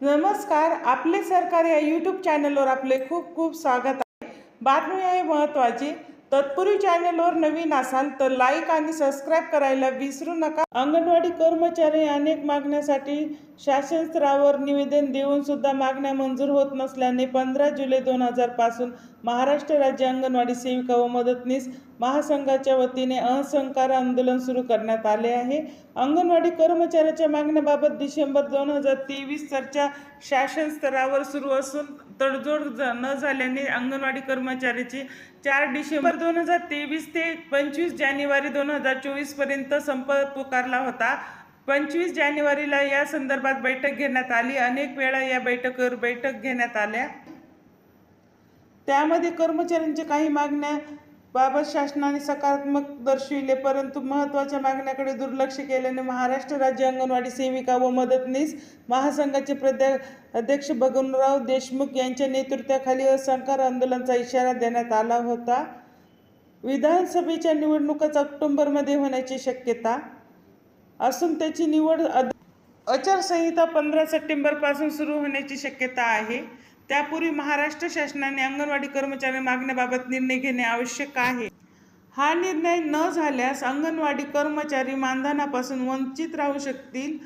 नमस्कार आपले सरकार या यूट्यूब चॅनलवर आपले खूप खूप स्वागत आहे. बातमी आहे महत्त्वाची तत्पूर्वी चॅनलवर नवीन असाल तर लाईक आणि सबस्क्राईब करायला विसरू नका. अंगणवाडी कर्मचारी अनेक मागण्यासाठी शासन स्तरावर निवेदन देऊन सुद्धा मागण्या मंजूर होत नसल्याने पंधरा जुलै दोन हजारपासून महाराष्ट्र राज्य अंगणवाडी सेविका व मदतनीस महासंघाच्या वतीने असहकार आंदोलन सुरू करण्यात आले आहे. अंगणवाडी कर्मचाऱ्याच्या मागण्याबाबत डिसेंबर दोन हजार तेवीस चर्चा शासन स्तरावर सुरू असून तडजोड ज- न झाल्याने अंगणवाडी कर्मचाऱ्याची चार डिसेंबर दोन हजार तेवीस ते पंचवीस जानेवारी दोन हजार चोवीसपर्यंत संप पुकारला होता. पंचवीस जानेवारीला या संदर्भात बैठक घेण्यात आली. अनेक वेळा या बैठकीवर बैठक घेण्यात आल्या. त्यामध्ये कर्मचाऱ्यांच्या काही मागण्या बाबत शासनाने सकारात्मक दर्शविले परंतु महत्त्वाच्या मागण्याकडे दुर्लक्ष केल्याने महाराष्ट्र राज्य अंगणवाडी सेविका व मदतनीस महासंघाचे प्रद्या अध्यक्ष बगनराव देशमुख यांच्या नेतृत्वाखाली असहकार आंदोलनाचा इशारा देण्यात आला होता. विधानसभेच्या निवडणुकाच ऑक्टोबरमध्ये होण्याची शक्यता असून त्याची निवड आचारसंहिता पंधरा सप्टेंबरपासून सुरू होण्याची शक्यता आहे. त्यापूर्वी महाराष्ट्र शासनाने अंगणवाडी कर्मचारी मागण्याबाबत निर्णय घेणे आवश्यक आहे. हा निर्णय न झाल्यास अंगणवाडी कर्मचारी मानधनापासून वंचित राहू शकतील.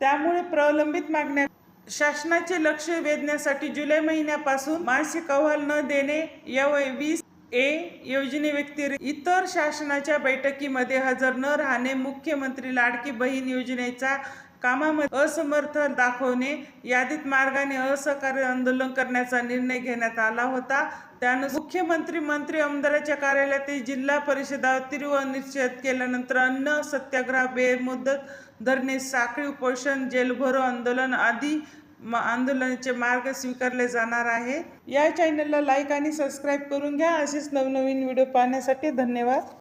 त्यामुळे प्रलंबित मागण्या शासनाचे लक्ष वेधण्यासाठी जुलै महिन्यापासून मासिक अहवाल न देणे यावय वीस ए योजनेव्यतिरिक्त इतर शासनाच्या बैठकीमध्ये हजर न राहणे मुख्यमंत्री लाडकी बहीण योजनेचा कामामध्ये असमर्थ दाखवणे यादीत मार्गाने असहकार्य आंदोलन करण्याचा निर्णय घेण्यात आला होता. त्यानुसार मुख्यमंत्री मंत्री आमदाराच्या कार्यालयातील जिल्हा परिषदावर निश्चित केल्यानंतर अन्न सत्याग्रह बेमुदत धरणे साखळी उपोषण जेलभरो आंदोलन आदी म आंदोलनाचे मार्ग स्वीकारले जाणार आहे. या चॅनलला लाईक आणि सबस्क्राईब करून घ्या. असेच नवनवीन व्हिडिओ पाहण्यासाठी धन्यवाद.